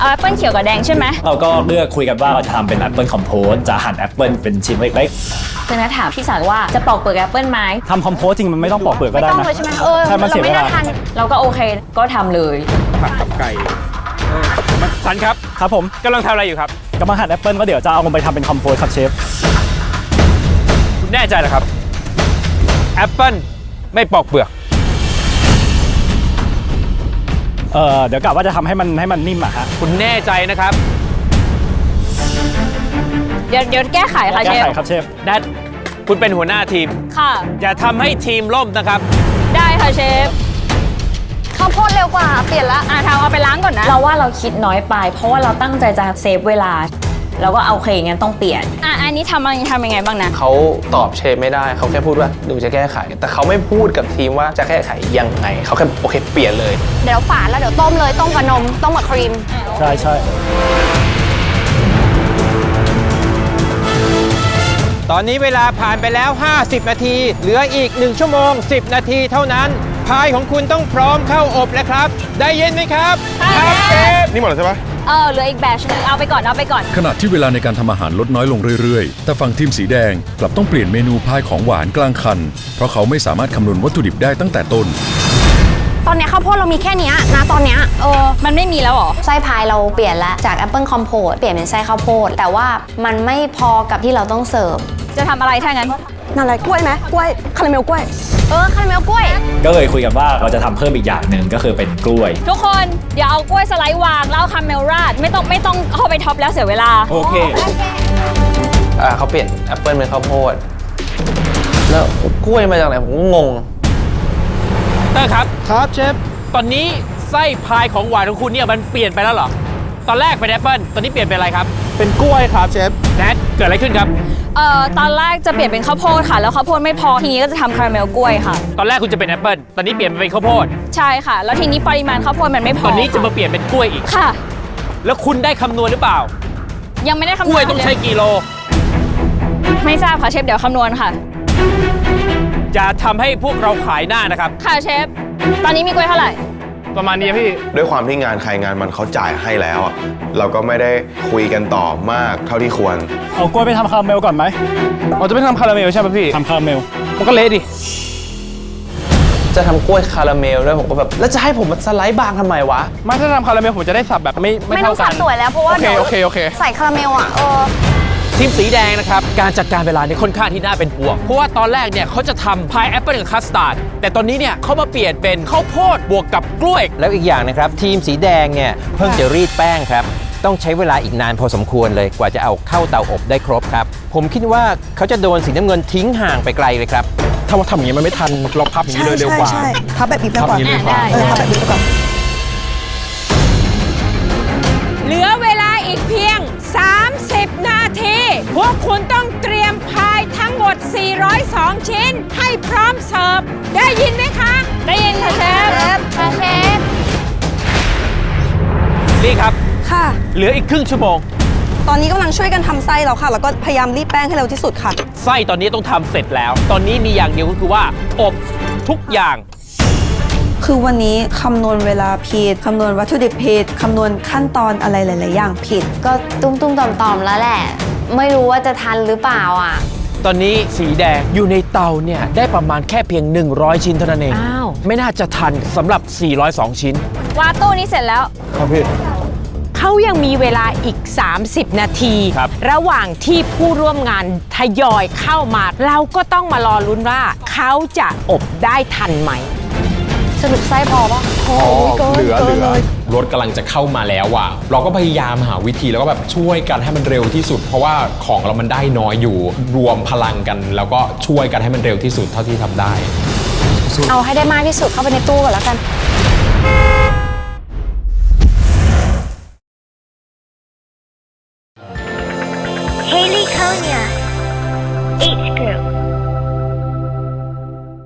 เอาแอปเปิลเขียวกับแดงใช่ไหมเราก็เลือกคุยกันว่าเราจะทำเป็นแอปเปิลคอมโพสจะหั่นแอปเปิลเป็นชิ้นเล็กคือนะถามพี่สารว่าจะปอกเปลือกแอปเปิลไหมๆทำคอมโพสจริงมันไม่ต้องปอกเปลือกก็ไม่ได้ต้องนะเลยใช่ไหมเออใช่มันเสียเวลาเราก็โอเคก็ทำเลยผัดกับไก่เออสันครับครับผมกำลังทำอะไรอยู่ครับ กำลังหั่นแอปเปิลก็เดี๋ยวจะเอาลงไปทำเป็นคอมโพสครับเชฟคุณแน่ใจเหรอครับแอปเปิลไม่ปอกเปลือก เออเดี๋ยวกะว่าจะทำให้มันให้มันนิ่มอะฮะ คุณแน่ใจนะครับเดี๋ยวเดี๋ยวแก้ไขค่ะเชแก้ฟไขครับเชฟ แนทคุณเป็นหัวหน้าทีม ค่ะ อย่าทำให้ทีมล่มนะครับ ได้ค่ะเชฟข้าวโพดเร็วกว่า เปลี่ยนละอะทางเอาไปล้างก่อนนะ เราว่าเราคิดน้อยไป เพราะว่าเราตั้งใจจะเซฟเวลา เราก็เอาโอเคงั้นต้องเปลี่ยน อะอันนี้ทำมันทำยังไงบ้างนะ เขาตอบเชฟไม่ได้เขาแค่พูดว่าหนูจะแก้ไข แต่เขาไม่พูดกับทีมว่าจะแก้ไขยังไงเขาแค่โอเคเปลี่ยนเลย เดี๋ยวฝานแล้วเดี๋ยวต้มเลยต้มกับนมต้มกับครีม ใช่ใช่ตอนนี้เวลาผ่านไปแล้ว 50 นาที เหลืออีก 1 ชั่วโมง 10 นาทีเท่านั้น พายของคุณต้องพร้อมเข้าอบแล้วครับ ได้ยินไหมครับ ครับเชฟ นี่หมดแล้วใช่ปะ เออเหลืออีกแบชนึงเอาไปก่อนเอาไปก่อน ขณะที่เวลาในการทำอาหารลดน้อยลงเรื่อยๆ แต่ฝั่งทีมสีแดงกลับต้องเปลี่ยนเมนูพายของหวานกลางคัน เพราะเขาไม่สามารถคำนวณวัตถุดิบได้ตั้งแต่ต้น ตอนเนี้ยข้าวโพดเรามีแค่เนี้ยนะตอนเนี้ยเออมันไม่มีแล้วเหรอ ไส้พายเราเปลี่ยนละจากแอปเปิลคอมโพตเปลี่ยนเป็นไส้ข้าวโพด แต่ว่ามันไม่พอกับที่เราต้องเสิร์ฟ จะทำอะไรถ้างั้น นั่นอะไรกล้วยไหมกล้วยคาราเมลกล้วย เออคาราเมลกล้วย ก็เลยคุยกันว่าเราจะทำเพิ่มอีกอย่างหนึ่งก็คือเป็นกล้วย ทุกคนเดี๋ยวเอากล้วยสไลด์วางแล้วเอาคาเมลราดไม่ต้องไม่ต้องเข้าไปท็อปแล้วเสียเวลา โอเค อ่าเขาเปลี่ยนแอปเปิลเป็นข้าวโพด แล้วกล้วยมาจากไหนผมก็งง เตอร์ครับ ครับเชฟ ตอนนี้ไส้พายของหวานของคุณเนี่ยมันเปลี่ยนไปแล้วเหรอ ตอนแรกเป็นแอปเปิลตอนนี้เปลี่ยนเป็นอะไรครับเป็นกล้วยครับเชฟ แนทเกิดอะไรขึ้นครับ เอ่อตอนแรกจะเปลี่ยนเป็นข้าวโพดค่ะ แล้วข้าวโพดไม่พอทีนี้ก็จะทำคาราเมลกล้วยค่ะ ตอนแรกคุณจะเป็นแอปเปิลตอนนี้เปลี่ยนมาเป็นข้าวโพดใช่ค่ะ แล้วทีนี้ปริมาณข้าวโพดมันไม่พอตอนนี้จะมาเปลี่ยนเป็นกล้วยอีก ค่ะ แล้วคุณได้คำนวณหรือเปล่า ยังไม่ได้คำนกวณล้วยต้องใช้กิโล ไม่ทราบค่ะเชฟเดี๋ยวคำนวณค่ะอย่าทำให้พวกเราขายหน้านะครับ ค่ะเชฟ ตอนนี้มีกล้วยเท่าไหร่ ประมาณนี้พี่ ด้วยความที่งานใครงานมันเขาจ่ายให้แล้วอะเราก็ไม่ได้คุยกันต่อมากเท่าที่ควร เอากล้วยไปทำคาราเมลก่อนไหมเราจะไม่ทำคาราเมลใช่ไหมพี่ทำคาราเมลมันก็เละดิ จะทำกล้วยคาราเมลด้วยผมก็แบบ แล้วจะให้ผมมาสไลด์บางทำไมวะ ไม่ถ้าทำคาราเมลผมจะได้สับแบบไม่ไม่ไม่ต้เท่าองกัสันบสวยแล้วเพราะว่าโอเคเดี๋ยวโอเคโอเค ใส่คาราเมลอะเออ ทีมสีแดงนะครับ การจัดการเวลาเนี่ยค่อนข้างที่น่าเป็นห่วง เพราะว่าตอนแรกเนี่ยเขาจะทำพายแอปเปิลกับคัสตาร์ดแต่ตอนนี้เนี่ยเขามาเปลี่ยนเป็นข้าวโพดบวกกับกล้วย แล้วอีกอย่างนะครับ ทีมสีแดงเนี่ยเพิ่งจะรีดแป้งครับ ต้องใช้เวลาอีกนานพอสมควรเลยกว่าจะเอาเข้าเตาอบได้ครบครับ ผมคิดว่าเขาจะโดนสีน้ำเงินทิ้งห่างไปไกลเลยครับ ถ้าว่าทำอย่างนี้มันไม่ทันเราพับอย่างนี้เลยเร็วกว่า ใช่ใช่พับแบบนี้ไปก่อนพับอย่างนี้เร็วกว่า เออพับแบบนี้ไปก่อน เหลือเวลาอีกเพียง 30 นาที พวกคุณต้องเตรียมพายทั้งหมด 402 ชิ้น ให้พร้อมเสิร์ฟ ได้ยินไหมคะ ได้ยินค่ะเชฟค่ะเชฟนี่ครับ ค่ะ เหลืออีกครึ่งชั่วโมง ตอนนี้กำลังช่วยกันทำไส้แล้วค่ะ แล้วก็พยายามรีดแป้งให้เร็วที่สุดค่ะ ไส้ตอนนี้ต้องทำเสร็จแล้ว ตอนนี้มีอย่างเดียวก็คือว่า อบทุกอย่าง คือวันนี้คำนวณเวลาผิดคำนวณวัตถุดิบผิดคำนวณขั้นตอนอะไรหลาย ๆ อย่างผิด ก็ตุ้มตุ้มต่อมต่อมๆแล้วแหละ ไม่รู้ว่าจะทันหรือเปล่าอะ ตอนนี้สีแดงอยู่ในเตาเนี่ยได้ประมาณแค่เพียง 100 ชิ้นเท่านั้นเอง อ้าว ไม่น่าจะทันสำหรับ 402 ชิ้น วาดตู้นี้เสร็จแล้วเขายังมีเวลาอีก 30 นาที ครับ ระหว่างที่ผู้ร่วมงานทยอยเข้ามา เราก็ต้องมารอลุ้นว่า เขาจะอบได้ทันไหม สรุปไส้พอปะพอเหลือเหลือรถกำลังจะเข้ามาแล้วอะ เราก็พยายามหาวิธีแล้วก็แบบช่วยกันให้มันเร็วที่สุด เพราะว่าของเรามันได้น้อยอยู่ รวมพลังกัน แล้วก็ช่วยกันให้มันเร็วที่สุดเท่าที่ทำได้ เอาให้ได้มากที่สุดเข้าไปในตู้ก่อนแล้วกัน Haley Konya.